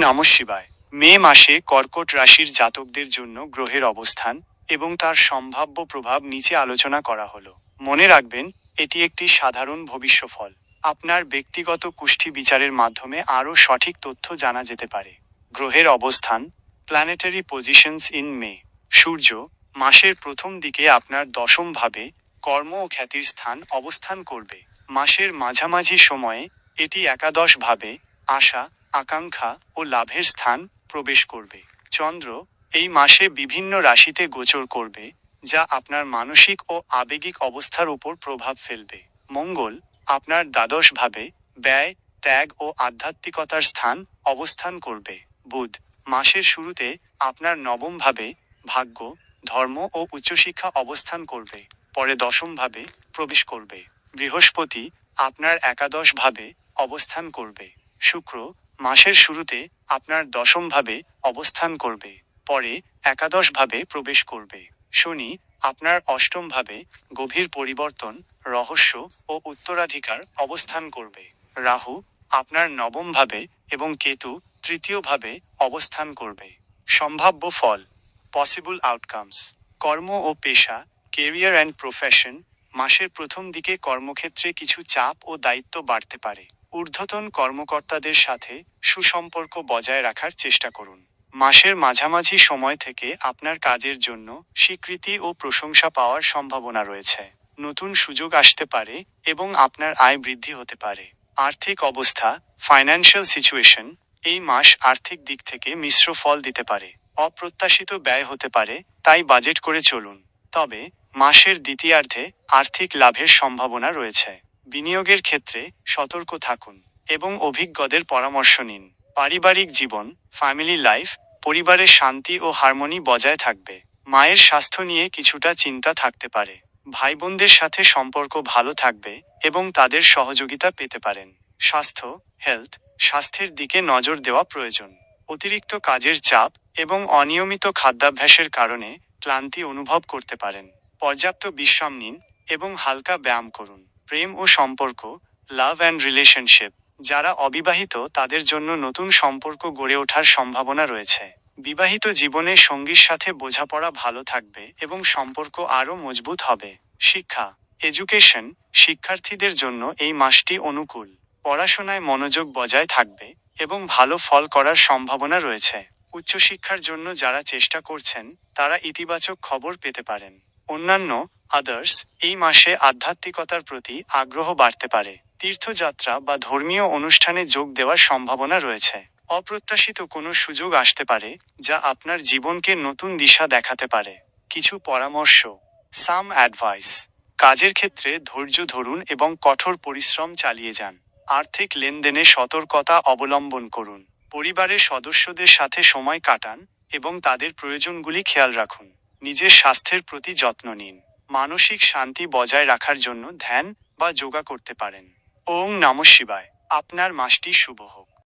নম শিবায়। মে মাসে কর্কট রাশির জাতকদের জন্য গ্রহের অবস্থান এবং তার সম্ভাব্য প্রভাব নিচে আলোচনা করা হলো। মনে রাখবেন, এটি একটি সাধারণ ভবিষ্যফল। আপনার ব্যক্তিগত কুষ্ঠি বিচারের মাধ্যমে আরও সঠিক তথ্য জানা যেতে পারে। গ্রহের অবস্থান প্ল্যানেটারি পজিশনস ইন মে সূর্য, মাসের প্রথম দিকে আপনার দশম ভাবে কর্ম ও খ্যাতির স্থান অবস্থান করবে। মাসের মাঝামাঝি সময়ে এটি একাদশ ভাবে আশা আকাঙ্ক্ষা ও লাভের স্থান প্রবেশ করবে। চন্দ্র এই মাসে বিভিন্ন রাশিতে গোচর করবে, যা আপনার মানসিক ও আবেগিক অবস্থার উপর প্রভাব ফেলবে। মঙ্গল আপনার দ্বাদশ ভাবে ব্যয়, ত্যাগ ও আধ্যাত্মিকতার স্থান অবস্থান করবে। বুধ মাসের শুরুতে আপনার নবম ভাবে ভাগ্য, ধর্ম ও উচ্চশিক্ষা অবস্থান করবে, পরে দশম ভাবে প্রবেশ করবে। বৃহস্পতি আপনার একাদশ ভাবে অবস্থান করবে। শুক্র মাসের শুরুতে আপনার দশম ভাবে অবস্থান করবে, পরে একাদশ ভাবে প্রবেশ করবে। শনি আপনার অষ্টম ভাবে গভীর পরিবর্তন, রহস্য ও উত্তরাধিকার অবস্থান করবে। রাহু আপনার নবম ভাবে এবং কেতু তৃতীয় ভাবে অবস্থান করবে। সম্ভাব্য ফল পসিবল আউটকামস কর্ম ও পেশা কেরিয়ার অ্যান্ড প্রফেশন মাসের প্রথম দিকে কর্মক্ষেত্রে কিছু চাপ ও দায়িত্ব বাড়তে পারে। ঊর্ধ্বতন কর্মকর্তাদের সাথে সুসম্পর্ক বজায় রাখার চেষ্টা করুন। মাসের মাঝামাঝি সময় থেকে আপনার কাজের জন্য স্বীকৃতি ও প্রশংসা পাওয়ার সম্ভাবনা রয়েছে। নতুন সুযোগ আসতে পারে এবং আপনার আয় বৃদ্ধি হতে পারে। আর্থিক অবস্থা ফাইন্যান্সিয়াল সিচুয়েশন এই মাস আর্থিক দিক থেকে মিশ্র ফল দিতে পারে। অপ্রত্যাশিত ব্যয় হতে পারে, তাই বাজেট করে চলুন। তবে, মাসের দ্বিতীয়ার্ধে আর্থিক লাভের সম্ভাবনা রয়েছে। বিনিয়োগের ক্ষেত্রে সতর্ক থাকুন এবং অভিজ্ঞদের পরামর্শ নিন। পারিবারিক জীবন ফ্যামিলি লাইফ পরিবারের শান্তি ও হারমোনি বজায় থাকবে। মায়ের স্বাস্থ্য নিয়ে কিছুটা চিন্তা থাকতে পারে। ভাই বোনদের সাথে সম্পর্ক ভালো থাকবে এবং তাদের সহযোগিতা পেতে পারেন। স্বাস্থ্য হেলথ স্বাস্থ্যের দিকে নজর দেওয়া প্রয়োজন। অতিরিক্ত কাজের চাপ এবং অনিয়মিত খাদ্যাভ্যাসের কারণে ক্লান্তি অনুভব করতে পারেন। পর্যাপ্ত বিশ্রাম নিন এবং হালকা ব্যায়াম করুন। প্রেম ও সম্পর্ক লাভ অ্যান্ড রিলেশনশিপ যারা অবিবাহিত তাদের জন্য নতুন সম্পর্ক গড়ে ওঠার সম্ভাবনা রয়েছে। বিবাহিত জীবনে সঙ্গীর সাথে বোঝাপড়া ভালো থাকবে এবং সম্পর্ক আরও মজবুত হবে। শিক্ষা এডুকেশন শিক্ষার্থীদের জন্য এই মাসটি অনুকূল। পড়াশোনায় মনোযোগ বজায় থাকবে এবং ভালো ফল করার সম্ভাবনা রয়েছে। উচ্চশিক্ষার জন্য যারা চেষ্টা করছেন, তারা ইতিবাচক খবর পেতে পারেন। অন্যান্য আদার্স এই মাসে আধ্যাত্মিকতার প্রতি আগ্রহ বাড়তে পারে। তীর্থযাত্রা বা ধর্মীয় অনুষ্ঠানে যোগ দেওয়ার সম্ভাবনা রয়েছে। অপ্রত্যাশিত কোনো সুযোগ আসতে পারে যা আপনার জীবনকে নতুন দিশা দেখাতে পারে। কিছু পরামর্শ। সাম অ্যাডভাইস কাজের ক্ষেত্রে ধৈর্য ধরুন এবং কঠোর পরিশ্রম চালিয়ে যান। আর্থিক লেনদেনে সতর্কতা অবলম্বন করুন। পরিবারের সদস্যদের সাথে সময় কাটান এবং তাদের প্রয়োজনগুলি খেয়াল রাখুন। নিজের স্বাস্থ্যের প্রতি যত্ন নিন। মানসিক শান্তি বজায় রাখার জন্য ধ্যান বা যোগা করতে পারেন। ওং নম শিবায়। আপনার মাসটি শুভ হোক।